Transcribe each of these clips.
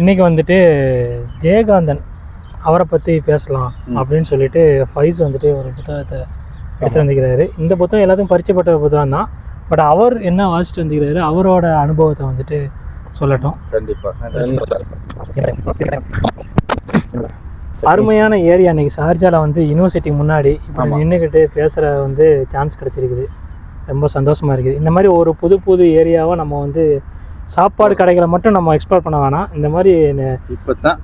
இன்னைக்கு வந்துட்டு ஜெயகாந்தன் அவரை பற்றி பேசலாம் அப்படின்னு சொல்லிட்டு ஃபைஸ் வந்துட்டு ஒரு புத்தகத்தை எடுத்து வந்திருக்கிறாரு. இந்த புத்தகம் எல்லாத்துக்கும் பரிச்சயப்பட்ட புத்தகம் தான். பட் அவர் என்ன வாசிச்சுட்டு வந்திருக்கிறாரு அவரோட அனுபவத்தை வந்துட்டு சொல்லட்டும். கண்டிப்பா. அருமையான ஏரியா இன்னைக்கு. ஷார்ஜால வந்து யூனிவர்சிட்டி முன்னாடி இப்போ நின்றுக்கிட்டு பேசுகிற வந்து சான்ஸ் கிடச்சிருக்குது. ரொம்ப சந்தோஷமா இருக்குது. இந்த மாதிரி ஒரு புது புது ஏரியாவை நம்ம வந்து சாப்பாடு கடைகளை மட்டும் நம்ம எக்ஸ்ப்ளோர் பண்ண வேணாம். இந்த மாதிரி இப்பதான்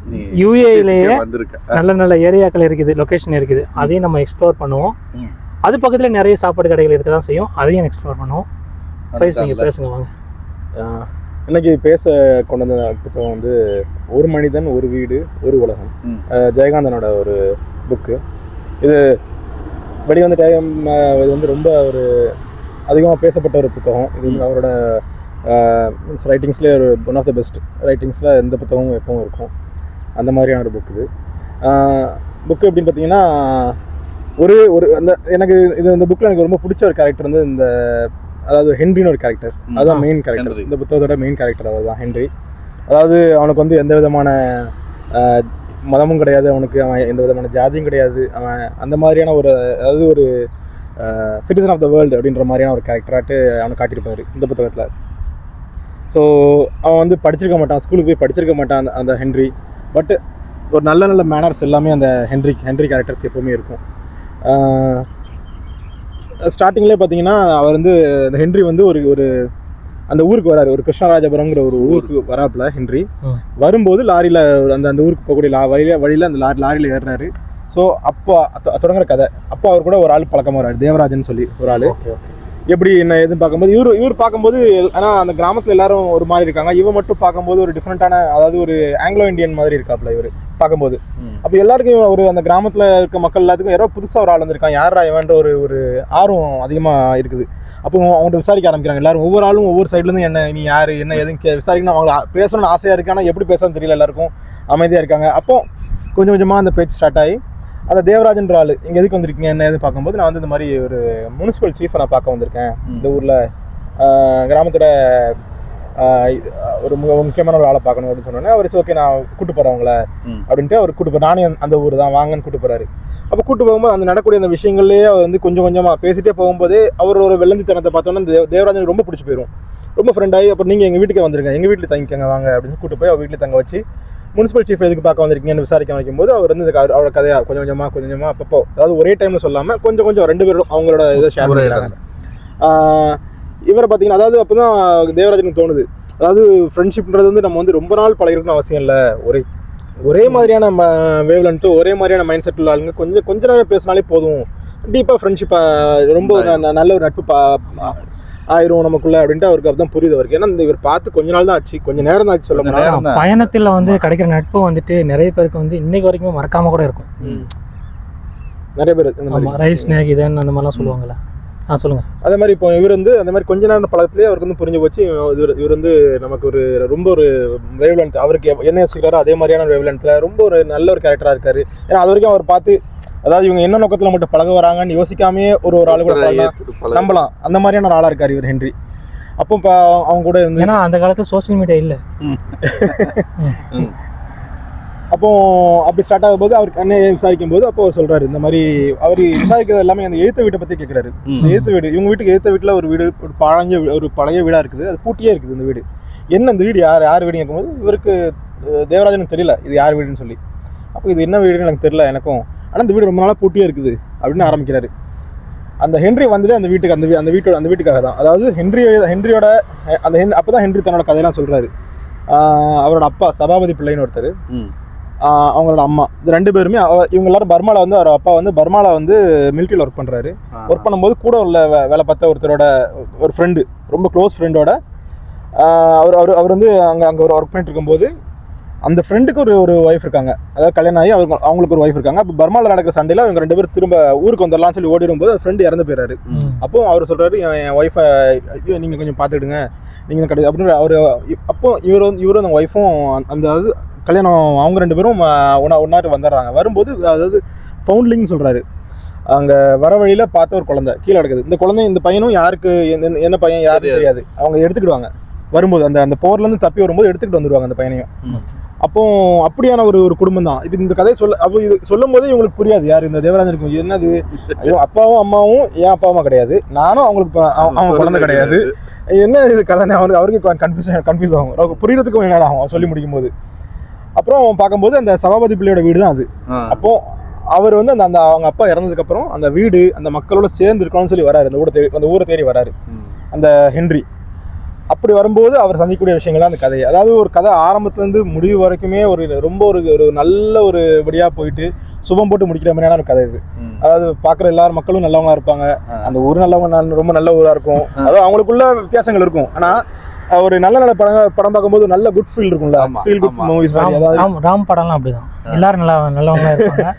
வந்திருக்க. நல்ல நல்ல ஏரியாக்கள் இருக்குது லொக்கேஷன் இருக்குது. அதையும் நம்ம எக்ஸ்ப்ளோர் பண்ணுவோம். அது பக்கத்தில் நிறைய சாப்பாடு கடைகள் இருக்க தான் செய்யும். அதையும் எக்ஸ்ப்ளோர் பண்ணுவோம். ஃபைஸ் நீங்கள் பேசுங்க வாங்க. இன்னைக்கு பேச கொண்டு வந்த புத்தகம் வந்து ஒரு மனிதன் ஒரு வீடு ஒரு உலகம். ஜெயகாந்தனோட ஒரு புக்கு இது வெளி வந்த டைம் இது வந்து ரொம்ப ஒரு அதிகமாக பேசப்பட்ட ஒரு புத்தகம். இது வந்து அவரோட மீன்ஸ் ரைட்டிங்ஸ்லேயே ஒரு ஒன் ஆஃப் த பெஸ்ட் ரைட்டிங்ஸில் எந்த புத்தகமும் எப்பவும் இருக்கும். அந்த மாதிரியான ஒரு புக் இது. புக்கு எப்படின்னு பார்த்தீங்கன்னா ஒரு ஒரு அந்த எனக்கு இது இந்த புக்கில் எனக்கு ரொம்ப பிடிச்ச ஒரு கேரக்டர் வந்து இந்த அதாவது ஹென்ரின்னு ஒரு கேரக்டர். அதுதான் மெயின் கேரக்டர். இந்த புத்தகத்தோட மெயின் கேரக்டர் அவர் தான் ஹென்றி அதாவது அவனுக்கு வந்து எந்த விதமான ஆஹ், மதமும் கிடையாது. அவனுக்கு அவன் எந்த விதமான ஜாதியும் கிடையாது. அவன் அந்த மாதிரியான ஒரு அதாவது ஒரு சிட்டிசன் ஆஃப் த வேர்ல்டு அப்படின்ற மாதிரியான ஒரு கேரக்டராட்டு அவனை காட்டியிருப்பாரு இந்த புத்தகத்தில். ஸோ அவன் வந்து படிச்சிருக்க மாட்டான் ஸ்கூலுக்கு போய் படிச்சிருக்க மாட்டான் அந்த அந்த ஹென்றி. பட் ஒரு நல்ல நல்ல மேனர்ஸ் எல்லாமே அந்த ஹென்றி ஹென்றி கேரக்டர்ஸ்க்கு எப்பவுமே இருக்கும். ஸ்டார்டிங்லேயே பார்த்தீங்கன்னா அவர் வந்து அந்த ஹென்றி வந்து ஒரு ஒரு அந்த ஊருக்கு வராரு. ஒரு கிருஷ்ணராஜபுரம்ங்கிற ஒரு ஊருக்கு வராப்புல ஹென்றி. வரும்போது லாரியில் அந்த அந்த ஊருக்கு போகக்கூடிய லா வழியில வழியில் அந்த லாரி லாரியில் ஏறுறாரு. ஸோ அப்போ தொடங்குற கதை. அப்போ அவர் கூட ஒரு ஆள் பழக்கமாக வராரு. தேவராஜன் சொல்லி ஒரு ஆள். எப்படி என்ன எதுன்னு பார்க்கும்போது இவர் இவர் பார்க்கும்போது ஆனால் அந்த கிராமத்தில் எல்லாரும் ஒரு மாதிரி இருக்காங்க. இவன் மட்டும் பார்க்கும்போது ஒரு டிஃப்ரெண்ட்டான அதாவது ஒரு ஆங்கிலோ இந்தியன் மாதிரி இருக்காப்புல இவர் பார்க்கும்போது. அப்போ எல்லாருக்கும் ஒரு அந்த கிராமத்தில் இருக்க மக்கள் எல்லாத்துக்கும் யாரோ புதுசாக ஒரு ஆள் வந்திருக்கான். யாரா இவன்ற ஒரு ஒரு ஆர்வம் அதிகமாக இருக்குது. அப்போ அவங்கள்ட்ட விசாரிக்க ஆரம்பிக்கிறாங்க. எல்லாரும் ஒவ்வொரு ஆளும் ஒவ்வொரு சைட்லேருந்து என்ன நீ யார் என்ன எதுன்னு விசாரிக்கணும். அவங்க பேசணும்னு ஆசையாக இருக்கு. ஆனால் எப்படி பேசணும்னு தெரியல எல்லாருக்கும் அமைதியாக இருக்காங்க. அப்போ கொஞ்சம் கொஞ்சமாக அந்த பேச்சு ஸ்டார்ட் ஆகி அந்த தேவராஜன்ற ஆள் இங்கே எதுக்கு வந்திருக்கீங்க? என்ன எதுன்னு பார்க்கும்போது நான் வந்து இந்த மாதிரி ஒரு முனிசிபல் சீஃபை நான் பார்க்க வந்திருக்கேன். இந்த ஊரில் கிராமத்தோட ஒரு மிக முக்கியமான ஒரு ஆளை பார்க்கணும் அப்படின்னு சொன்னோன்னே அவர் ஓகே நான் கூட்டு போகிறேன் உங்களை ம். அப்படின்ட்டு அவர் கூட்டு நானே அந்த ஊர் தான் வாங்கன்னு கூட்டு போறாரு. அப்போ கூட்டு போகும்போது அந்த நடக்கூடிய அந்த விஷயங்கள்லேயே அவர் வந்து கொஞ்சம் கொஞ்சமாக பேசிட்டே போகும்போதே அவர் ஒரு வெள்ளந்தித்தனத்தை பார்த்தோன்னே இந்த தேவ- தேவராஜனுக்கு ரொம்ப பிடிச்சி போயிடும் ரொம்ப ஃப்ரெண்ட் ஆகி அப்புறம் நீங்கள் எங்கள் வீட்டுக்கு வந்துருங்க எங்கள் வீட்டில் தங்கிக்கங்க வாங்க அப்படின்னு கூட்டு போய் அவர் வீட்டில் தங்க வச்சு முனிசிபல் சீஃப் எதுக்கு பார்க்க வந்திருக்கீங்கன்னு விசாரிக்க வைக்கும்போது அவர் வந்து அவரோட கதையா கொஞ்சம் கொஞ்சமாக கொஞ்சம் கொஞ்சமாக அப்பப்போ அதாவது ஒரே டைமில் சொல்லாமல் கொஞ்சம் கொஞ்சம் ரெண்டு பேரும் அவங்களோட இதை ஷேர் ஆஹ் இவரை பார்த்தீங்கன்னா அதாவது அப்போ தான் தேவராஜனுக்கு தோணுது. அதாவது ஃப்ரெண்ட்ஷிப்ன்றது வந்து நம்ம வந்து ரொம்ப நாள் பழகிருக்கணும் அவசியம் இல்லை. ஒரே ஒரே மாதிரியான வேவ் லென்த்து ஒரே மாதிரியான மைண்ட் செட் உள்ள ஆளுங்க கொஞ்சம் கொஞ்ச நேரம் பேசினாலே போதும். டீப்பாக ஃப்ரெண்ட்ஷிப் ரொம்ப நல்ல ஒரு நட்பு பா- ஆயிரும் நமக்குள்ள அப்படின்ட்டு அவருக்கு அப்பதான் புரியுது அவருக்கு. ஏன்னா இந்த இவர் பார்த்து கொஞ்ச நாள் தான் ஆச்சு. கொஞ்சம் நேரம் தான் ஆச்சு சொல்ல. பயணத்தில் வந்து கிடைக்கிற நட்பு வந்துட்டு நிறைய பேருக்கு வந்து இன்னைக்கு வரைக்கும் மறக்காம கூட இருக்கும். ம். நிறைய பேர் இந்த மாதிரி. ஆமாம் ரயில் ஸ்நேகிதன் அந்த மாதிரிலாம் சொல்லுவாங்கல்ல. ஆ சொல்லுங்க. அதே மாதிரி இப்போ இவர் வந்து அந்த மாதிரி கொஞ்ச நேரம் பழக்கத்திலே அவருக்கு வந்து புரிஞ்சு போச்சு. இவர் இவர் வந்து நமக்கு ஒரு ரொம்ப ஒரு வேவ் லென்த் அவருக்கு என்ன யோசிக்கிறாரோ அதே மாதிரியான வேவ் லென்த்தில் ரொம்ப ஒரு நல்ல ஒரு கேரக்டராக இருக்காரு. ஏன்னா அது வரைக்கும் அவர் பார்த்து அதாவது இவங்க என்ன நோக்கத்தில் மட்டும் பழக வராங்கன்னு யோசிக்காமே ஒரு ஒரு ஆளு கூட. நம்பலாம். அந்த மாதிரியான ஒரு ஆளாக இருக்கார் இவர் ஹென்றி. அப்போ இப்போ அவங்க கூட இருந்து ஏன்னா அந்த காலத்துல சோஷியல் மீடியா இல்லை. அப்போ அப்படி ஸ்டார்ட் ஆகும்போது அவருக்கு அண்ணன் விசாரிக்கும் போது அப்போ அவர் சொல்றாரு இந்த மாதிரி அவர் விசாரிக்கிறது எல்லாமே அந்த எழுத்து வீட்டை பற்றி கேட்குறாரு எழுத்து வீடு இவங்க வீட்டுக்கு எழுத்த வீட்டில் ஒரு வீடு ஒரு பழஞ்ச வீ- ஒரு பழைய வீடாக இருக்குது. அது பூட்டியே இருக்குது இந்த வீடு. என்ன இந்த வீடு யார் யார் வீடுன்னு கேட்கும்போது இவருக்கு தேவராஜனுக்கு தெரியல இது யார் வீடுன்னு சொல்லி. அப்போ இது என்ன வீடுன்னு எனக்கு தெரியல எனக்கும். ஆனால் இந்த வீடு ரொம்ப நாளாக பூட்டியே இருக்குது அப்படின்னு ஆரம்பிக்கிறாரு. அந்த ஹென்றி வந்ததே அந்த வீட்டுக்கு அந்த வீ- அந்த வீட்டோட அந்த வீட்டுக்காக தான். அதாவது ஹென்றி ஹென்ரியோட அந்த ஹென் அப்போ தான் ஹென்றி தன்னோட கதையெல்லாம் சொல்கிறாரு அவரோட அப்பா சபாபதி பிள்ளைன்னு ஒருத்தர். அவங்களோட அம்மா. இது ரெண்டு பேருமே இவங்க எல்லாரும் பர்மால வந்து அவர் அப்பா வந்து பர்மால வந்து மிலிட்டரியில் ஒர்க் பண்ணுறாரு. ஒர்க் பண்ணும்போது கூட உள்ள வேலை பார்த்த ஒருத்தரோட ஒரு ஃப்ரெண்டு ரொம்ப க்ளோஸ் ஃப்ரெண்டோட அவர் அவர் அவர் வந்து அங்கே அங்கே ஒரு ஒர்க் பண்ணிட்டு இருக்கும்போது அந்த ஃப்ரெண்டுக்கு ஒரு ஒரு ஒய்ஃப் இருக்காங்க. அதாவது கல்யாணம் ஆகி அவங்க அவங்களுக்கு ஒரு ஒய்ஃப் இருக்காங்க. அப்போ பர்மாவில் நடக்கிற சண்டையில் இவங்க ரெண்டு பேரும் திரும்ப ஊருக்கு வந்துடலாம்னு சொல்லி ஓடி வரும்போது அந்த ஃப்ரெண்டு இறந்து போயிறாரு. அப்போ அவர் சொல்றாரு என் ஒய்ஃபை ஐயோ நீங்கள் கொஞ்சம் பார்த்துக்கிடுங்க. நீங்கள் கிடையாது அப்படின்னு அவர் அப்போ இவர் வந்து இவரும் அந்த ஒய்ஃபும் அந்த அதாவது கல்யாணம் அவங்க ரெண்டு பேரும் ஒன்றா ஒன்றாட்டு வந்துடுறாங்க. வரும்போது அதாவது ஃபவுண்ட்லிங்னு சொல்கிறாரு அங்கே வர வழியில் பார்த்த ஒரு குழந்தை கீழே கிடக்குது. இந்த குழந்தை இந்த பையனும் யாருக்கு என்ன- பையன் யாருக்கும் தெரியாது. அவங்க எடுத்துக்கிடுவாங்க. வரும்போது அந்த அந்த போர்லேருந்து தப்பி வரும்போது எடுத்துக்கிட்டு வந்துடுவாங்க அந்த பையனையும். அப்போ அப்படியான ஒரு ஒரு குடும்பம் தான் இப்போ இந்த கதையை சொல்ல அப்போ இது சொல்லும் போதே இவங்களுக்கு புரியாது. யார் இந்த தேவராஜனுக்கு இது என்னது? அப்பாவும் அம்மாவும் என் அப்பா அம்மா கிடையாது. நானும் அவங்களுக்கு அவங்க குழந்தை கிடையாது. என்ன இது கதை அவருக்கு அவருக்கு கன்ஃபியூஷன் கன்ஃபியூஸ் ஆகும். அவருக்கு புரியறதுக்கு நேரம் ஆகும் சொல்லி முடிக்கும் போது அப்புறம் பார்க்கும்போது அந்த சபாபதி பிள்ளையோட வீடு தான் அது. அப்போ அவர் வந்து அந்த அந்த அவங்க அப்பா இறந்ததுக்கு அப்புறம் அந்த வீடு அந்த மக்களோட சேர்ந்து இருக்கணும்னு சொல்லி வராரு. அந்த ஊரை தேடி அந்த ஊரை தேடி வராரு. அந்த ஹென்றி. அப்படி வரும்போது அவர் சந்திக்கக்கூடிய விஷயங்கள் தான் அந்த கதை. அதாவது ஒரு கதை ஆரம்பத்துலேருந்து முடிவு வரைக்குமே ஒரு ரொம்ப ஒரு ஒரு நல்ல ஒரு படியாக போயிட்டு சுபம் போட்டு முடிக்கிற மாதிரியான ஒரு கதை இது. அதாவது பார்க்குற எல்லாரும் மக்களும் நல்லவங்களா இருப்பாங்க. அந்த ஊர் நல்லவங்க நல்ல- ரொம்ப நல்ல ஊராக இருக்கும். அதாவது அவங்களுக்குள்ள வித்தியாசங்கள் இருக்கும். ஆனால் ஒரு நல்ல நல்ல படம் படம் பார்க்கும்போது நல்ல குட் ஃபீல் இருக்கும்ல. Feel good. மூவிஸ் அதாவது ராம் ராம் படம்லாம் அப்படிதான். எல்லாரும் நல்லா நல்லவங்களா இருப்பாங்க.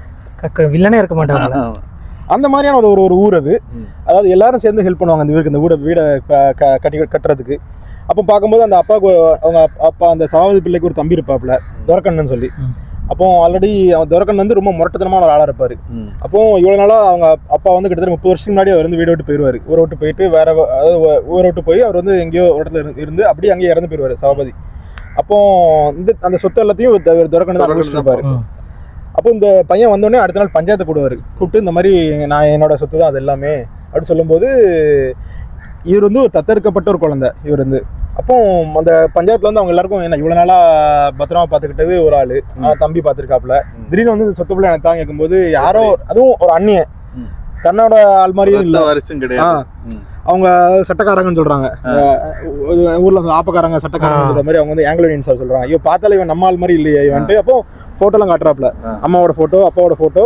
வில்லனே இருக்க மாட்டாங்க அந்த மாதிரியான ஒரு ஒரு- ஒரு ஊர் அது. அதாவது எல்லாரும் சேர்ந்து ஹெல்ப் பண்ணுவாங்க அந்த வீட்டுக்கு இந்த வீடை வீடை கட்டி கட்டுறதுக்கு. அப்போ பார்க்கும்போது அந்த அப்பாவுக்கு அவங்க அப்பா- அந்த சவாதி பிள்ளைக்கு ஒரு தம்பி இருப்பாப்ல துரக்கண்ணன் சொல்லி. அப்போ ஆல்ரெடி அவன் துரக்கண்ணன் வந்து ரொம்ப முரட்டத்தனமான ஒரு ஆளாக இருப்பார். அப்போ இவ்வளோ நாளாக அவங்க அப்பா வந்து கிட்டத்தட்ட முப்பது வருஷத்துக்கு முன்னாடி அவர் வந்து வீடு விட்டு போயிடுவார் ஊரை விட்டு போயிட்டு வேற அதாவது ஊரை விட்டு போய் அவர் வந்து எங்கேயோ ஒரு இடத்துல இருந்து- இருந்து அப்படியே அங்கேயே இறந்து போயிடுவார் சபாபதி அப்போ இந்த அந்த சொத்து எல்லாத்தையும் துரக்கண்ணன் தான். அப்போ இந்த பையன் வந்தோடனே அடுத்த நாள் பஞ்சாயத்து கூடுவார் கூப்பிட்டு இந்த மாதிரி நான் என்னோட சொத்து தான் அது எல்லாமே அப்படின்னு சொல்லும்போது இவர் வந்து ஒரு தத்தெடுக்கப்பட்ட ஒரு குழந்தை இவர் வந்து. அப்போ அந்த பஞ்சாயத்துல வந்து அவங்க எல்லாருக்கும் என்ன இவ்வளவு நாளா பத்திரமா பாத்துக்கிட்டது ஒரு ஆளு. தம்பி பாத்துருக்காப்ல ம். திடீர்னு வந்து சொத்து பிள்ளை எனக்கு தான் கேட்கும்போது யாரோ அதுவும் ஒரு அண்ணியன். ம். தன்னோட ஆள் மாதிரியும் இல்ல. வாரிசும் கிடையாது. அவங்க சட்டக்காரங்கன்னு சொல்றாங்க. ஊர்ல ஆப்பக்காரங்க சட்டக்காரங்க மாதிரி அவங்க வந்து ஆங்கிலோ இந்தியன்ஸ் சொல்றாங்க. ஐயோ பார்த்தாலே இவன் நம்ம ஆள் மாதிரி இல்லையே இவன்ட்டு. அப்போ போட்டோலாம் காட்டுறாப்ல ஆ. அம்மாவோட போட்டோ அப்பாவோட போட்டோ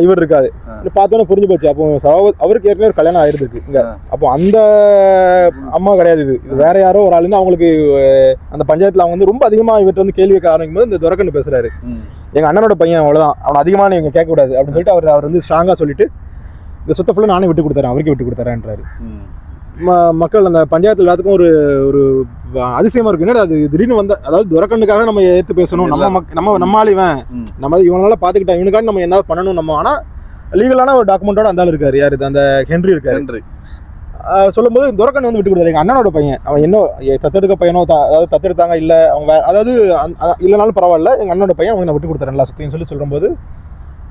இவர் இருக்காரு. பார்த்தோன்னே புரிஞ்சு போச்சு. அப்போ அவருக்கு ஏற்கனவே ஒரு கல்யாணம் ஆயிருந்துருக்கு. இங்க. அப்போ அந்த அம்மா கிடையாது இது. இது வேற யாரோ ஒரு ஆளுன்னு அவங்களுக்கு அந்த பஞ்சாயத்துல அவங்க வந்து ரொம்ப அதிகமா இவர்கிட்ட வந்து கேள்வி கேட்க ஆரம்பிக்கும் போது இந்த துரக்கன்னு பேசுறாரு. ம். எங்க அண்ணனோட பையன் அவ்வளவுதான். அவன் அதிகமா நீங்க கேட்க கூடாது அப்படின்னு சொல்லிட்டு அவர் அவர் வந்து ஸ்ட்ராங்கா சொல்லிட்டு இந்த சொத்தை ஃபுல்லாக நானே விட்டு கொடுத்துறேன். அவருக்கு விட்டு. ம- மக்கள் அந்த பஞ்சாயத்து எல்லாத்துக்கும் ஒரு ஒரு அதிசயமா இருக்கு. என்னடா அது திடீர்னு வந்த அதாவது துரக்கண்ணுக்காக நம்ம ஏத்து பேசணும். நம்ம நம்ம நம்ம ஆள் இவன். ம். நம்ம இவனால பாத்துக்கிட்டா இவனுக்காக நம்ம என்ன பண்ணணும் நம்ம? ஆனா லீகலான ஒரு டாக்குமெண்டோட அந்த இருக்காரு. யாரு இது? அந்த ஹென்றி இருக்காரு. ஆஹ் சொல்லும்போது துரக்கன் வந்து விட்டு கொடுத்தாரு. எங்க அண்ணனோட பையன். அவன் என்ன தத்தெடுக்க பையனோ அதாவது தத்தெடுத்தாங்க இல்ல அவங்க அதாவது இல்லைனாலும் பரவாயில்ல. எங்க அண்ணனோட பையன் அவங்க நான் விட்டு கொடுத்தாரு எல்லா சுத்தையும் சொல்லி சொல்லும்போது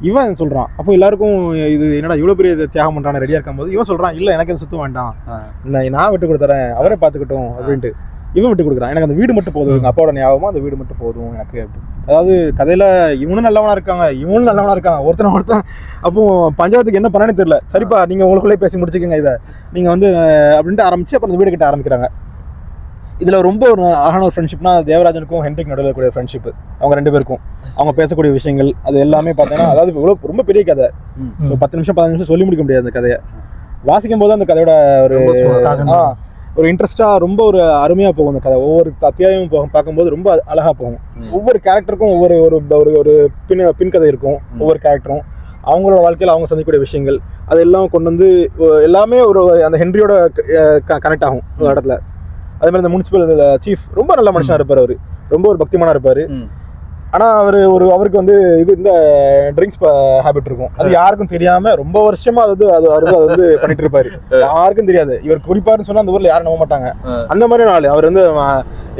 இவன் சொல்றான்? அப்போ எல்லாருக்கும் இது என்னடா இவ்வளவு பெரிய தியாகம் பண்றான ரெடியா இருக்கும்போது இவன் சொல்றான் இல்ல எனக்கு இந்த சுத்தம் வேண்டாம். இல்லை நான் விட்டு கொடுத்துறேன். அவரே பார்த்துக்கட்டும் அப்படின்ட்டு. இவன் விட்டு கொடுக்குறான். எனக்கு அந்த வீடு மட்டும் போதும். எங்க அப்பாவோட ஞாபகமா அந்த வீடு மட்டும் போதும் எனக்கு அப்படி. அதாவது கதையில இவனும் நல்லவனா இருக்காங்க இவனும் நல்லவனா இருக்காங்க ஒருத்தன ஒருத்தன். அப்போ பஞ்சாயத்துக்கு என்ன பண்ணனே தெரியல. சரிப்பா நீங்க உங்களுக்குள்ளே பேசி முடிச்சுக்கோங்க இதை. நீங்க வந்து அப்படின்ட்டு ஆரம்பிச்சு அப்புறம் இந்த வீடு கட்ட ஆரம்பிக்கிறாங்க. இதுல ரொம்ப ஒரு அழகான ஒரு ஃப்ரெண்ட்ஷிப்னா தேவராஜனுக்கும் ஹென்ரிக் நடுவில் இருக்கக்கூடிய ஃப்ரெண்ட்ஷிப் அவங்க ரெண்டு பேருக்கும். அவங்க பேசக்கூடிய விஷயங்கள் அது எல்லாமே பார்த்தீங்கன்னா அதாவது இவ்வளவு ரொம்ப பெரிய கதை. ஸோ பத்து நிமிஷம் பதினஞ்சு நிமிஷம் சொல்லி முடிக்க முடியாது அந்த கதையை. வாசிக்கும் போது அந்த கதையோட ஒரு ஒரு இன்ட்ரெஸ்டா ரொம்ப ஒரு அருமையா போகும் அந்த கதை. ஒவ்வொரு அத்தியாயமும் போகும் பார்க்கும்போது ரொம்ப அழகா போகும். ஒவ்வொரு கேரக்டருக்கும் ஒவ்வொரு ஒரு ஒரு ஒரு பின் பின் கதை இருக்கும். ஒவ்வொரு கேரக்டரும் அவங்களோட வாழ்க்கையில் அவங்க சந்திக்கக்கூடிய விஷயங்கள் அதெல்லாம் கொண்டு வந்து எல்லாமே ஒரு ஒரு அந்த ஹென்ரியோட கனெக்ட் ஆகும் ஒரு இடத்துல. அதே மாதிரி இந்த முனிசிபல் சீஃப் ரொம்ப நல்ல மனுஷனா இருப்பார் அவர். ரொம்ப ஒரு பக்திமானா இருப்பாரு. ஆனா அவர் ஒரு அவருக்கு வந்து இது இந்த ட்ரிங்க்ஸ் ஹேபிட் இருக்கும். அது யாருக்கும் தெரியாம ரொம்ப வருஷமா அது அது அது வந்து பண்ணிட்டு இருப்பாரு யாருக்கும் தெரியாது. இவர் குடிப்பாருன்னு சொன்னா அந்த ஊர்ல யாரும் நம்ப மாட்டாங்க. அந்த மாதிரி ஆளு. அவர் வந்து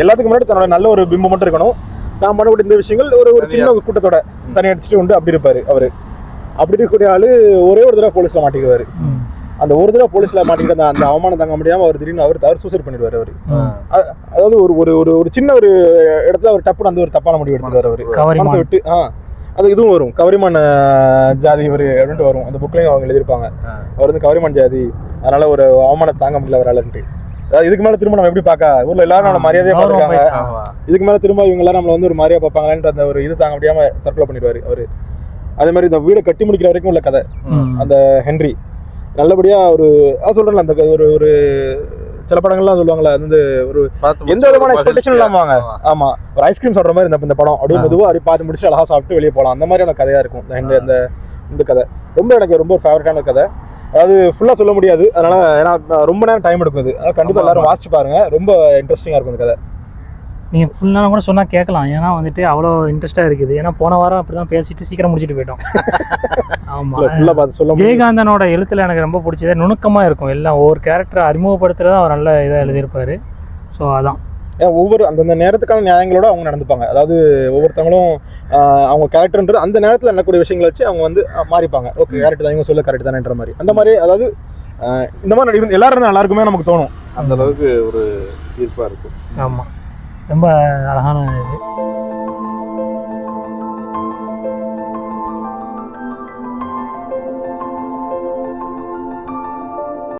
எல்லாத்துக்கும் முன்னாடி தன்னோட நல்ல ஒரு பிம்பம் மட்டும் இருக்கணும். தான் பண்ணக்கூடிய இந்த விஷயங்கள் ஒரு ஒரு சின்ன கூட்டத்தோட தனி அடிச்சுட்டு உண்டு. அப்படி இருப்பாரு அவரு. அப்படி இருக்கக்கூடிய ஆளு ஒரே ஒரு தடவை போலீஸ்ல மாட்டிக்குவாரு. அந்த ஒரு தடவை போலீஸ்ல மாட்டிக்கிட்டு அந்த அந்த அவமானம் தாங்க முடியாம அவர் திடீர்னு அவர் அவர் சூசைட் பண்ணிடுவாரு அவரு. அதாவது ஒரு ஒரு ஒரு ஒரு சின்ன ஒரு இடத்துல ஒரு டப்புன்னு அந்த ஒரு தப்பான முடிவு எடுத்துருவாரு அவரு. மனசை விட்டு ஆ. அது இதுவும் வரும். கவரிமான் ஜாதி இவர் அப்படின்ட்டு வரும். அந்த புக்லையும் அவங்க எழுதியிருப்பாங்க. அவர் வந்து கவரிமான் ஜாதி. அதனால ஒரு அவமானம் தாங்க முடியல அவராலன்ட்டு அதாவது இதுக்கு மேல திரும்ப நம்ம எப்படி பார்க்க ஊர்ல எல்லாரும் நம்மள மரியாதையா பார்த்துருக்காங்க. இதுக்கு மேல திரும்ப இவங்க எல்லாரும் நம்மள வந்து ஒரு மாதிரியா பார்ப்பாங்களான்ட்டு அந்த ஒரு இது தாங்க முடியாம தற்கொலை பண்ணிடுவாரு அவரு. அதே மாதிரி இந்த வீடை கட்டி முடிக்கிற வரைக்கும் உள்ள கதை. அந்த ஹென்றி. நல்லபடியா ஒரு அதான் சொல்றேன்ல அந்த ஒரு ஒரு சில படங்கள்லாம் சொல்லுவாங்கல்ல அது வந்து ஒரு எந்த விதமான. எக்ஸ்பெக்டேஷன் இல்லாம வாங்க. ஆமா. ஒரு ஐஸ்கிரீம் சொல்ற மாதிரி இந்த இந்த படம் அப்படியே ஆ. மெதுவா அப்படியே பார்த்து முடிச்சு அழகா சாப்பிட்டு வெளியே போகலாம் அந்த மாதிரியான கதையா இருக்கும். இந்த இந்த- இந்த கதை. ரொம்ப எனக்கு ரொம்ப ஒரு ஃபேவரட்டான கதை. அதாவது ஃபுல்லா சொல்ல முடியாது. அதனால ஏன்னா ரொம்ப நேரம் டைம் எடுக்கும் இது அதனால கண்டிப்பா ஆமா, எல்லாரும். வாசிச்சு பாருங்க. ரொம்ப இன்ட்ரெஸ்டிங்கா இருக்கும் இந்த கதை. நீங்க ஃபுல் நேரம் கூட சொன்னா கேட்கலாம். ஏன்னா வந்துட்டு அவ்வளோ இன்ட்ரெஸ்டா இருக்குது. ஏன்னா போன வாரம் அப்படிதான் பேசிட்டு சீக்கிரம் முடிச்சிட்டு போயிட்டோம். ஆமா. ஃபுல்லா பார்த்து சொல்ல முடியும் ஜெயகாந்தனோட எழுத்துல எனக்கு ரொம்ப பிடிச்சது. நுணுக்கமா இருக்கும். எல்லாம் ஒவ்வொரு கேரக்டரை அறிமுகப்படுத்துறதா அவர் நல்ல இதாக எழுதியிருப்பாரு. ஸோ அதான். ஒவ்வொரு அந்தந்த நேரத்துக்கான நியாயங்களோட அவங்க நடந்துப்பாங்க. அதாவது ஒவ்வொருத்தவங்களும் அவங்க கேரக்டர்ன்றது அந்த நேரத்தில் நடக்கக்கூடிய விஷயங்களை வச்சு அவங்க வந்து மாறிப்பாங்க. ஓகே கரெக்ட் தான். இவங்க சொல்ல கரெக்ட் தானேன்ற மாதிரி. அந்த மாதிரி அதாவது இந்த மாதிரி நடிகர் எல்லாரும் இருக்குமே நமக்கு தோணும். அந்த அளவுக்கு ஒரு ஈர்ப்பா இருக்கும். ஆமாம் ரொம்ப அழகான இது.